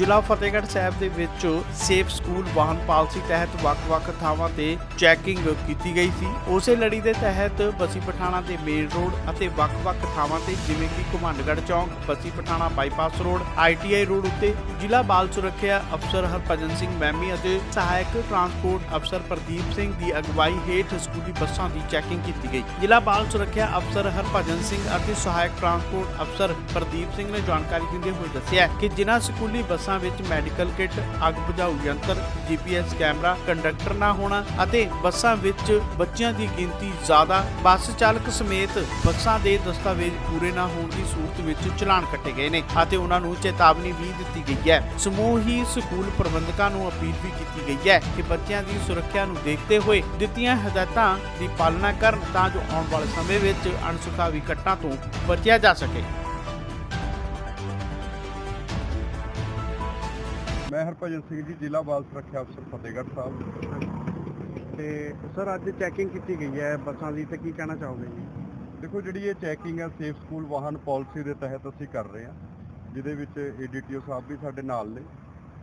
ਜ਼ਿਲ੍ਹਾ ਫਤਿਹਗੜ੍ਹ ਸਾਹਿਬ ਦੇ ਵਿੱਚ ਸੇਫ ਸਕੂਲ ਵਾਹਨ ਪਾਲਿਸੀ ਤਹਿਤ ਵੱਖ-ਵੱਖ ਥਾਵਾਂ ਤੇ ਚੈਕਿੰਗ ਕੀਤੀ ਗਈ ਸੀ। ਉਸੇ ਲੜੀ ਦੇ ਤਹਿਤ ਬਸੀ ਪਠਾਣਾ ਦੇ ਮੇਨ ਰੋਡ ਅਤੇ ਵੱਖ-ਵੱਖ ਥਾਵਾਂ ਤੇ ਜਿਵੇਂ ਕਿ ਘੁਮੰਡਗੜ੍ਹ ਚੌਂਕ, Bassi Pathana bypass road ITI road ਉੱਤੇ ਜ਼ਿਲ੍ਹਾ ਬਾਲ ਸੁਰੱਖਿਆ ਅਫਸਰ ਹਰਭਜਨ ਸਿੰਘ ਮੈਮੀ ਅਤੇ ਸਹਾਇਕ ਟਰਾਂਸਪੋਰਟ ਅਫਸਰ ਪ੍ਰਦੀਪ ਸਿੰਘ ਦੀ ਅਗਵਾਈ ਹੇਠ ਸਕੂਲੀ ਬੱਸਾਂ ਦੀ ਚੈਕਿੰਗ ਕੀਤੀ ਗਈ। ਜ਼ਿਲ੍ਹਾ ਬਾਲ ਸੁਰੱਖਿਆ ਅਫਸਰ ਹਰਭਜਨ ਸਿੰਘ ਅਤੇ ਸਹਾਇਕ ਟਰਾਂਸਪੋਰਟ ਅਫਸਰ ਪ੍ਰਦੀਪ ਸਿੰਘ ਨੇ ਜਾਣਕਾਰੀ ਦਿੰਦੇ ਹੋਏ ਦੱਸਿਆ ਕਿ ਜਿਨ੍ਹਾਂ ਸਕੂਲੀ ਬੱਸਾਂ ਵਿੱਚ ਮੈਡੀਕਲ ਕਿੱਟ, ਅੱਗ ਬੁਝਾਊ ਯੰਤਰ ਜੀਪੀਐਸ ਕੈਮਰਾ, ਕੰਡਕਟਰ ਨਾ ਹੋਣਾ ਅਤੇ ਬੱਸਾਂ ਵਿੱਚ ਬੱਚਿਆਂ ਦੀ ਗਿਣਤੀ ਜ਼ਿਆਦਾ, ਬੱਸ ਚਾਲਕ ਸਮੇਤ ਬੱਸਾਂ ਦੇ ਦਸਤਾਵੇਜ਼ ਪੂਰੇ ਨਾ ਹੋਣ ਦੀ ਸੂਰਤ ਵਿੱਚ ਚਲਾਨ ਕੱਟੇ ਗਏ ਨੇ ਅਤੇ ਉਹਨਾਂ ਨੂੰ ਚੇਤਾਵਨੀ ਵੀ ਦਿੱਤੀ ਗਈ ਹੈ। ਸਮੂਹ ਹੀ ਸਕੂਲ ਪ੍ਰਬੰਧਕਾਂ ਨੂੰ ਅਪੀਲ ਵੀ ਕੀਤੀ ਗਈ ਹੈ ਕਿ ਬੱਚਿਆਂ ਦੀ ਸੁਰੱਖਿਆ ਨੂੰ ਦੇਖਦੇ ਹੋਏ ਦਿੱਤੀਆਂ ਹਦਾਇਤਾਂ ਦੀ ਪਾਲਣਾ ਕਰਨ ਤਾਂ ਜੋ ਆਉਣ ਵਾਲੇ ਸਮੇਂ ਵਿੱਚ ਅਣਸੁਖਾਵੀ ਘਟਨਾ ਤੋਂ ਬਚਿਆ ਜਾ ਸਕੇ। ਮੈਂ ਹਰਭਜਨ ਸਿੰਘ ਜੀ, ਜ਼ਿਲ੍ਹਾ ਬਾਲ ਸੁਰੱਖਿਆ ਅਫਸਰ, ਫਤਿਹਗੜ੍ਹ ਸਾਹਿਬ। ਤੇ ਸਰ, ਅੱਜ ਚੈਕਿੰਗ ਕੀਤੀ ਗਈ ਹੈ ਬੱਸਾਂ ਦੀ, ਤੇ ਕੀ ਕਹਿਣਾ ਚਾਹੋਗੇ ਜੀ? ਦੇਖੋ, ਜਿਹੜੀ ਇਹ ਚੈਕਿੰਗ ਹੈ ਸੇਫ ਸਕੂਲ ਵਾਹਨ ਪਾਲਿਸੀ ਦੇ ਤਹਿਤ ਅਸੀਂ ਕਰ ਰਹੇ ਹਾਂ, ਜਿਹਦੇ ਵਿੱਚ ਏਡੀਟੀਓ ਸਾਹਿਬ ਵੀ ਸਾਡੇ ਨਾਲ ਨੇ,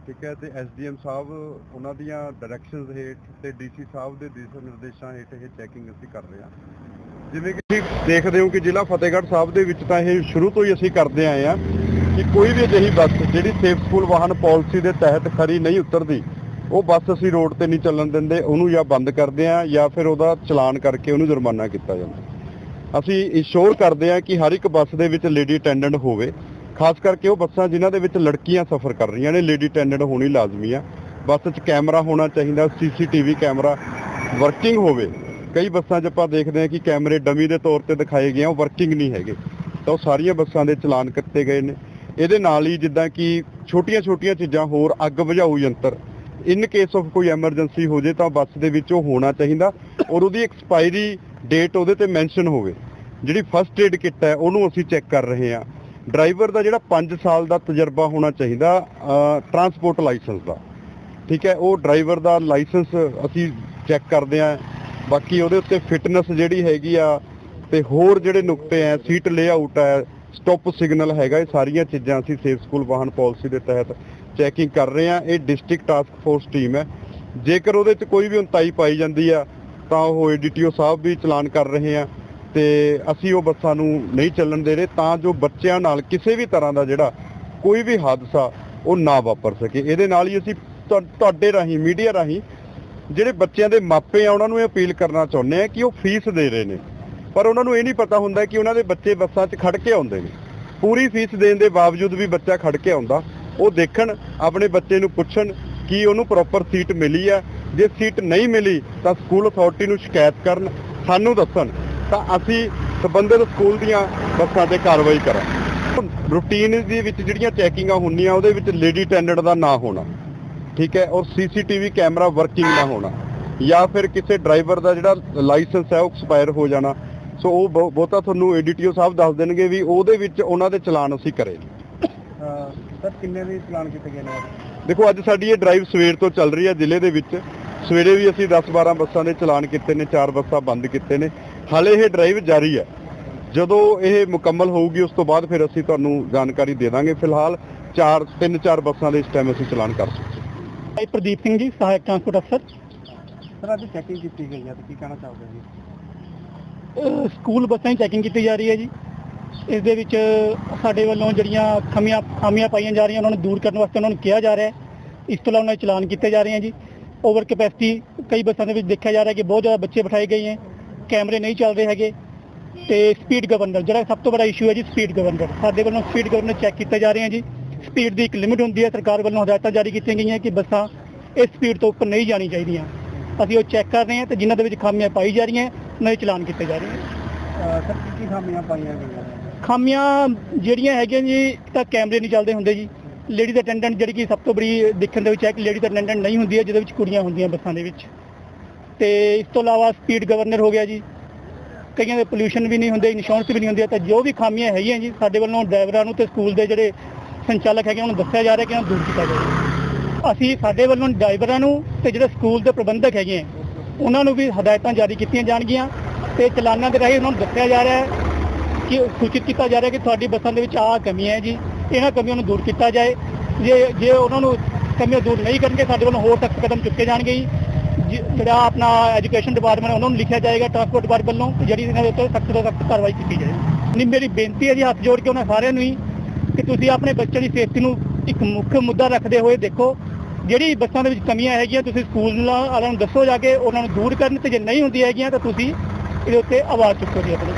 ਠੀਕ ਹੈ, ਤੇ ਐਸਡੀਐਮ ਸਾਹਿਬ, ਉਹਨਾਂ ਦੀਆਂ ਡਾਇਰੈਕਸ਼ਨਸ ਹੇਠ ਤੇ ਡੀਸੀ ਸਾਹਿਬ ਦੇ ਦਿਸ਼ਾ ਨਿਰਦੇਸ਼ਾਂ ਹੇਠ ਇਹ ਚੈਕਿੰਗ ਅਸੀਂ ਕਰ ਰਹੇ ਹਾਂ। ਜਿਵੇਂ ਕਿ ਤੁਸੀਂ ਦੇਖਦੇ ਹੋ ਕਿ ਜ਼ਿਲ੍ਹਾ ਫਤਿਹਗੜ੍ਹ ਸਾਹਿਬ ਦੇ ਵਿੱਚ ਤਾਂ ਇਹ ਸ਼ੁਰੂ ਤੋਂ ਹੀ ਅਸੀਂ ਕਰਦੇ ਆਏ ਹਾਂ। ਕਿ ਕੋਈ ਵੀ ਅਜਿਹੀ ਬੱਸ ਜਿਹੜੀ ਸੇਫ ਸਕੂਲ ਵਾਹਨ ਪਾਲਿਸੀ ਦੇ ਤਹਿਤ ਖਰੀ ਨਹੀਂ ਉਤਰਦੀ, ਉਹ ਬੱਸ ਅਸੀਂ ਰੋਡ ਤੇ ਨਹੀਂ ਚੱਲਣ ਦਿੰਦੇ, ਉਹਨੂੰ ਜਾਂ ਬੰਦ ਕਰਦੇ ਆ ਜਾਂ ਫਿਰ ਉਹਦਾ ਚਲਾਨ ਕਰਕੇ ਉਹਨੂੰ ਜੁਰਮਾਨਾ ਕੀਤਾ ਜਾਂਦਾ। ਅਸੀਂ ਇਨਸ਼ੋਰ ਕਰਦੇ ਆ ਕਿ ਹਰ ਇੱਕ ਬੱਸ ਦੇ ਵਿੱਚ ਲੇਡੀ ਅਟੈਂਡੈਂਟ ਹੋਵੇ, ਖਾਸ ਕਰਕੇ ਉਹ ਬੱਸਾਂ ਜਿਨ੍ਹਾਂ ਦੇ ਵਿੱਚ ਲੜਕੀਆਂ ਸਫ਼ਰ ਕਰ ਰਹੀਆਂ ਨੇ ਲੇਡੀ ਅਟੈਂਡੈਂਟ ਹੋਣੀ ਲਾਜ਼ਮੀ ਆ। ਬੱਸ 'ਚ ਕੈਮਰਾ ਹੋਣਾ ਚਾਹੀਦਾ, ਸੀਸੀਟੀਵੀ ਕੈਮਰਾ ਵਰਕਿੰਗ ਹੋਵੇ। ਕਈ ਬੱਸਾਂ 'ਚ ਆਪਾਂ ਦੇਖਦੇ ਆ ਕਿ ਕੈਮਰੇ ਡਮੀ ਦੇ ਤੌਰ ਤੇ ਦਿਖਾਏ ਗਏ ਆ, ਉਹ ਵਰਕਿੰਗ ਨਹੀਂ ਹੈਗੇ। ਤਾਂ ਉਹ ਸਾਰੀਆਂ ਬੱਸਾਂ ਦੇ ਚਲਾਨ ਕੱਟੇ ਗਏ ਨੇ। ਇਹਦੇ ਨਾਲ ਹੀ ਜਿੱਦਾਂ ਕਿ ਛੋਟੀਆਂ-ਛੋਟੀਆਂ ਚੀਜ਼ਾਂ ਹੋਰ ਅੱਗ ਬੁਝਾਊ ਯੰਤਰ ਇਨ ਕੇਸ ਆਫ ਕੋਈ ਐਮਰਜੈਂਸੀ ਹੋ ਜੇ ਤਾਂ ਬੱਸ ਦੇ ਵਿੱਚ ਉਹ ਹੋਣਾ ਚਾਹੀਦਾ ਔਰ ਉਹਦੀ ਐਕਸਪਾਇਰੀ ਡੇਟ ਉਹਦੇ ਤੇ ਮੈਂਸ਼ਨ ਹੋਵੇ। ਜਿਹੜੀ ਫਸਟ ਏਡ ਕਿੱਟ ਹੈ, ਉਹਨੂੰ ਅਸੀਂ ਚੈੱਕ ਕਰ ਰਹੇ ਹਾਂ। ਡਰਾਈਵਰ ਦਾ ਜਿਹੜਾ 5 ਸਾਲ ਦਾ ਤਜਰਬਾ ਹੋਣਾ ਚਾਹੀਦਾ ਟਰਾਂਸਪੋਰਟ ਲਾਇਸੈਂਸ ਦਾ। ਠੀਕ ਹੈ, ਉਹ ਡਰਾਈਵਰ ਦਾ ਲਾਇਸੈਂਸ ਅਸੀਂ ਚੈੱਕ ਕਰਦੇ ਹਾਂ। ਬਾਕੀ ਉਹਦੇ ਉੱਤੇ ਫਿਟਨੈਸ ਜਿਹੜੀ ਹੈਗੀ ਆ ਤੇ ਹੋਰ ਜਿਹੜੇ ਨੁਕਤੇ ਆ ਸੀਟ ਲੇਆਊਟ ਹੈ ਸਟਾਪ ਸਿਗਨਲ ਹੈਗਾ, ਇਹ ਸਾਰੀਆਂ ਚੀਜ਼ਾਂ ਅਸੀਂ ਸੇਫ ਸਕੂਲ ਵਾਹਨ ਪਾਲਿਸੀ ਦੇ ਤਹਿਤ ਚੈਕਿੰਗ ਕਰ ਰਹੇ ਹਾਂ। ਇਹ ਡਿਸਟ੍ਰਿਕਟ ਟਾਸਕ ਫੋਰਸ ਟੀਮ ਹੈ। ਜੇਕਰ ਉਹਦੇ 'ਚ ਕੋਈ ਵੀ ਉਨਤਾਈ ਪਾਈ ਜਾਂਦੀ ਆ, ਤਾਂ ਉਹ ਏਡੀਟੀਓ ਸਾਹਿਬ ਵੀ ਚਲਾਨ ਕਰ ਰਹੇ ਆ ਤੇ ਅਸੀਂ ਉਹ ਬੱਸਾਂ ਨੂੰ ਨਹੀਂ ਚੱਲਣ ਦੇ ਰਹੇ, ਤਾਂ ਜੋ ਬੱਚਿਆਂ ਨਾਲ ਕਿਸੇ ਵੀ ਤਰ੍ਹਾਂ ਦਾ ਜਿਹੜਾ ਕੋਈ ਵੀ ਹਾਦਸਾ ਉਹ ਨਾ ਵਾਪਰ ਸਕੇ। ਇਹਦੇ ਨਾਲ ਹੀ ਅਸੀਂ ਤੁਹਾ- ਤੁਹਾਡੇ ਰਾਹੀਂ ਮੀਡੀਆ ਰਾਹੀਂ ਜਿਹੜੇ ਬੱਚਿਆਂ ਦੇ ਮਾਪੇ ਆ, ਉਹਨਾਂ ਨੂੰ ਇਹ ਅਪੀਲ ਕਰਨਾ ਚਾਹੁੰਦੇ ਆ ਕਿ ਉਹ ਫੀਸ ਦੇ ਰਹੇ ਨੇ। ਪਰ ਉਹਨਾਂ ਨੂੰ ਇਹ ਨਹੀਂ ਪਤਾ ਹੁੰਦਾ ਕਿ ਉਹਨਾਂ ਦੇ ਬੱਚੇ ਬੱਸਾਂ 'ਚ ਖੜ ਕੇ ਆਉਂਦੇ ਨੇ। ਪੂਰੀ ਫੀਸ ਦੇਣ ਦੇ ਬਾਵਜੂਦ ਵੀ ਬੱਚਾ ਖੜ ਕੇ ਆਉਂਦਾ। ਉਹ ਦੇਖਣ, ਆਪਣੇ ਬੱਚੇ ਨੂੰ ਪੁੱਛਣ ਕਿ ਉਹਨੂੰ ਪ੍ਰੋਪਰ ਸੀਟ ਮਿਲੀ ਹੈ ਜੇ ਸੀਟ ਨਹੀਂ ਮਿਲੀ ਤਾਂ ਸਕੂਲ ਅਥਾਰਟੀ ਨੂੰ ਸ਼ਿਕਾਇਤ ਕਰਨ, ਸਾਨੂੰ ਦੱਸਣ। ਤਾਂ ਅਸੀਂ ਸੰਬੰਧਿਤ ਸਕੂਲ ਦੀਆਂ ਬੱਸਾਂ ਤੇ ਕਾਰਵਾਈ ਕਰਾਂ ਰੂਟੀਨ ਦੇ ਵਿੱਚ ਜਿਹੜੀਆਂ ਚੈਕਿੰਗਾਂ ਹੁੰਦੀਆਂ, ਉਹਦੇ ਵਿੱਚ ਲੇਡੀ ਅਟੈਂਡੈਂਟ ਦਾ ਨਾਂ ਹੋਣਾ। ਠੀਕ ਹੈ, ਔਰ ਸੀਸੀਟੀਵੀ ਕੈਮਰਾ ਵਰਕਿੰਗ ਨਾ ਹੋਣਾ। ਜਾਂ ਫਿਰ ਕਿਸੇ ਡਰਾਈਵਰ ਦਾ ਜਿਹੜਾ ਲਾਇਸੈਂਸ ਹੈ, ਉਹ ਐਕਸਪਾਇਰ ਹੋ ਜਾਣਾ। ਸੋ ਉਹ ਬਹੁ- ਬਹੁਤਾ ਤੁਹਾਨੂੰ ਏਡੀਟੀਓ ਸਾਹਿਬ ਦੱਸ ਦੇਣਗੇ ਵੀ ਉਹਦੇ ਵਿੱਚ ਉਹਨਾਂ ਦੇ ਚਲਾਨ ਅਸੀਂ ਕਰੇ ਸਰ ਕਿੰਨੇ ਦੇ ਚਲਾਨ ਕੀਤੇ ਗਏ ਨੇ ਦੇਖੋ ਅੱਜ ਸਾਡੀ ਇਹ ਡਰਾਈਵ ਸਵੇਰ ਤੋਂ ਚੱਲ ਰਹੀ ਹੈ ਜ਼ਿਲ੍ਹੇ ਦੇ ਵਿੱਚ। ਸਵੇਰੇ ਵੀ ਅਸੀਂ 10-12 ਬੱਸਾਂ ਦੇ ਚਲਾਨ ਕੀਤੇ ਨੇ ਚਾਰ ਬੱਸਾਂ ਬੰਦ ਕੀਤੇ ਨੇ। ਹਾਲੇ ਇਹ ਡਰਾਈਵ ਜਾਰੀ ਹੈ। ਜਦੋਂ ਇਹ ਮੁਕੰਮਲ ਹੋਊਗੀ ਉਸ ਤੋਂ ਬਾਅਦ ਫਿਰ ਅਸੀਂ ਤੁਹਾਨੂੰ ਜਾਣਕਾਰੀ ਦੇ ਦਾਂਗੇ। ਫਿਲਹਾਲ ਚਾਰ ਤਿੰਨ ਚਾਰ ਬੱਸਾਂ ਦੇ ਇਸ ਟਾਈਮ ਅਸੀਂ ਚਲਾਨ ਕਰ ਸਕਦੇ ਹਾਂ। ਪ੍ਰਦੀਪ ਸਿੰਘ ਜੀ ਸਹਾਇਕ ਟਰਾਂਸਪੋਰਟ ਅਫਸਰ। ਸਰ ਅੱਜ ਚੈਕਿੰਗ ਕੀਤੀ ਗਈ ਹੈ ਤੇ ਕੀ ਕਹਿਣਾ ਚਾਹੋਗੇ ਜੀ? ਸਕੂਲ ਬੱਸਾਂ ਦੀ ਚੈਕਿੰਗ ਕੀਤੀ ਜਾ ਰਹੀ ਹੈ ਜੀ। ਇਸ ਦੇ ਵਿੱਚ ਸਾਡੇ ਵੱਲੋਂ ਜਿਹੜੀਆਂ ਖਮੀਆਂ ਖਾਮੀਆਂ ਪਾਈਆਂ ਜਾ ਰਹੀਆਂ, ਉਹਨਾਂ ਨੂੰ ਦੂਰ ਕਰਨ ਵਾਸਤੇ ਉਹਨਾਂ ਨੂੰ ਕਿਹਾ ਜਾ ਰਿਹਾ ਹੈ। ਇਸ ਤੋਂ ਇਲਾਵਾ ਉਹਨਾਂ ਦੇ ਚਲਾਨ ਕੀਤੇ ਜਾ ਰਹੇ ਹਨ ਜੀ। ਓਵਰ ਕੈਪੈਸਿਟੀ ਕਈ ਬੱਸਾਂ ਦੇ ਵਿੱਚ ਦੇਖਿਆ ਜਾ ਰਿਹਾ ਕਿ ਬਹੁਤ ਜ਼ਿਆਦਾ ਬੱਚੇ ਬਿਠਾਏ ਗਏ ਹੈ। ਕੈਮਰੇ ਨਹੀਂ ਚੱਲ ਰਹੇ ਹੈਗੇ। ਤੇ ਸਪੀਡ ਗਵਰਨਰ ਜਿਹੜਾ ਸਭ ਤੋਂ ਵੱਡਾ ਇਸ਼ੂ ਹੈ ਜੀ ਸਪੀਡ ਗਵਰਨਰ ਸਾਡੇ ਵੱਲੋਂ ਸਪੀਡ ਗਵਰਨਰ ਚੈੱਕ ਕੀਤੇ ਜਾ ਰਹੇ ਹਨ ਜੀ। ਸਪੀਡ ਦੀ ਇੱਕ ਲਿਮਿਟ ਹੁੰਦੀ ਹੈ। ਸਰਕਾਰ ਵੱਲੋਂ ਹਦਾਇਤਾਂ ਜਾਰੀ ਕੀਤੀਆਂ ਗਈਆਂ ਕਿ ਬੱਸਾਂ ਇਸ ਸਪੀਡ ਤੋਂ ਉੱਪਰ ਨਹੀਂ ਜਾਣੀ ਚਾਹੀਦੀਆਂ। ਅਸੀਂ ਉਹ ਚੈੱਕ ਕਰ ਰਹੇ ਹਾਂ ਤੇ ਜਿਨ੍ਹਾਂ ਦੇ ਵਿੱਚ ਖਾਮੀਆਂ ਪਾਈ ਜਾ ਰਹੀਆਂ ਉਹਨਾਂ ਦੇ ਚਲਾਨ ਕੀਤੇ ਜਾ ਰਹੇ ਹਨ ਸਰ ਕੀ ਕੀ ਖਾਮੀਆਂ ਪਾਈਆਂ ਗਈਆਂ ਨੇ? ਖਾਮੀਆਂ ਜਿਹੜੀਆਂ ਹੈਗੀਆਂ ਜੀ ਇੱਕ ਤਾਂ ਕੈਮਰੇ ਨਹੀਂ ਚੱਲਦੇ ਹੁੰਦੇ ਜੀ। ਲੇਡੀਜ਼ ਅਟੈਂਡੈਂਟ ਜਿਹੜੀ ਕਿ ਸਭ ਤੋਂ ਬੜੀ ਦੇਖਣ ਦੇ ਵਿੱਚ ਹੈ ਕਿ ਲੇਡੀਜ਼ ਅਟੈਂਡੈਂਟ ਨਹੀਂ ਹੁੰਦੀ ਹੈ ਜਿਹਦੇ ਵਿੱਚ ਕੁੜੀਆਂ ਹੁੰਦੀਆਂ ਬੱਸਾਂ ਦੇ ਵਿੱਚ। ਤੇ ਇਸ ਤੋਂ ਇਲਾਵਾ ਸਪੀਡ ਗਵਰਨਰ ਹੋ ਗਿਆ ਜੀ। ਕਈਆਂ ਦੇ ਪੋਲੂਸ਼ਨ ਵੀ ਨਹੀਂ ਹੁੰਦੇ ਇੰਸ਼ੋਰੈਂਸ ਵੀ ਨਹੀਂ ਹੁੰਦੀ ਤਾਂ ਜੋ ਵੀ ਖਾਮੀਆਂ ਹੈਗੀਆਂ ਜੀ ਸਾਡੇ ਵੱਲੋਂ ਡਰਾਈਵਰਾਂ ਨੂੰ ਤੇ ਸਕੂਲ ਦੇ ਜਿਹੜੇ ਸੰਚਾਲਕ ਹੈਗੇ ਉਹਨਾਂ ਨੂੰ ਦੱਸਿਆ ਜਾ ਰਿਹਾ ਕਿ ਉਹਨਾਂ ਨੂੰ ਦੂਰ ਕੀਤਾ ਜਾਵੇ। ਅਸੀਂ ਸਾਡੇ ਵੱਲੋਂ ਡਰਾਈਵਰਾਂ ਨੂੰ ਤੇ ਜਿਹੜੇ ਸਕੂਲ ਦੇ ਪ੍ਰਬੰਧਕ ਹੈਗੇ ਆ ਉਹਨਾਂ ਨੂੰ ਵੀ ਹਦਾਇਤਾਂ ਜਾਰੀ ਕੀਤੀਆਂ ਜਾਣਗੀਆਂ ਤੇ ਚਲਾਨਾਂ ਦੇ ਰਾਹੀਂ ਉਹਨਾਂ ਨੂੰ ਦੱਸਿਆ ਜਾ ਰਿਹਾ ਹੈ ਕਿ ਸੂਚਿਤ ਕੀਤਾ ਜਾ ਰਿਹਾ ਕਿ ਤੁਹਾਡੀ ਬੱਸਾਂ ਦੇ ਵਿੱਚ ਆਹ ਕਮੀਆਂ ਹੈ ਜੀ। ਇਹਨਾਂ ਕਮੀਆਂ ਨੂੰ ਦੂਰ ਕੀਤਾ ਜਾਏ। ਜੇ ਜੇ ਉਹਨਾਂ ਨੂੰ ਕਮੀਆਂ ਦੂਰ ਨਹੀਂ ਕਰਨਗੇ, ਸਾਡੇ ਵੱਲੋਂ ਹੋਰ ਸਖਤ ਕਦਮ ਚੁੱਕੇ ਜਾਣਗੇ ਜੀ। ਜਿ- ਜਿਹੜਾ ਆਪਣਾ ਐਜੂਕੇਸ਼ਨ ਡਿਪਾਰਟਮੈਂਟ, ਉਹਨਾਂ ਨੂੰ ਲਿਖਿਆ ਜਾਏਗਾ ਟਰਾਂਸਪੋਰਟ ਡਿਪਾਰਟਮੈਂਟ ਵੱਲੋਂ ਜਿਹੜੀ ਇਹਨਾਂ ਦੇ ਉੱਤੇ ਸਖਤ ਤੋਂ ਸਖਤ ਕਾਰਵਾਈ ਕੀਤੀ ਜਾਏ। ਨਹੀਂ, ਮੇਰੀ ਬੇਨਤੀ ਹੈ ਜੀ, ਹੱਥ ਜੋੜ ਕੇ ਉਹਨਾਂ ਸਾਰਿਆਂ ਨੂੰ ਹੀ ਕਿ ਤੁਸੀਂ ਆਪਣੇ ਬੱਚਿਆਂ ਦੀ ਸੇਫਟੀ ਨੂੰ ਇੱਕ ਮੁੱਖ ਮੁੱਦਾ ਰੱਖਦੇ ਹੋਏ ਦੇਖੋ। ਜਿਹੜੀ ਬੱਸਾਂ ਦੇ ਵਿੱਚ ਕਮੀਆਂ ਹੈਗੀਆਂ, ਤੁਸੀਂ ਸਕੂਲ ਵਾਲਿਆਂ ਨੂੰ ਦੱਸੋ ਜਾ ਕੇ ਉਹਨਾਂ ਨੂੰ ਦੂਰ ਕਰਨ ਤੇ ਜੇ ਨਹੀਂ ਹੁੰਦੀ ਹੈਗੀਆਂ ਤਾਂ ਤੁਸੀਂ ਇਹਦੇ ਉੱਤੇ ਆਵਾਜ਼ ਚੁੱਕੋ ਜੀ ਆਪਣੀ।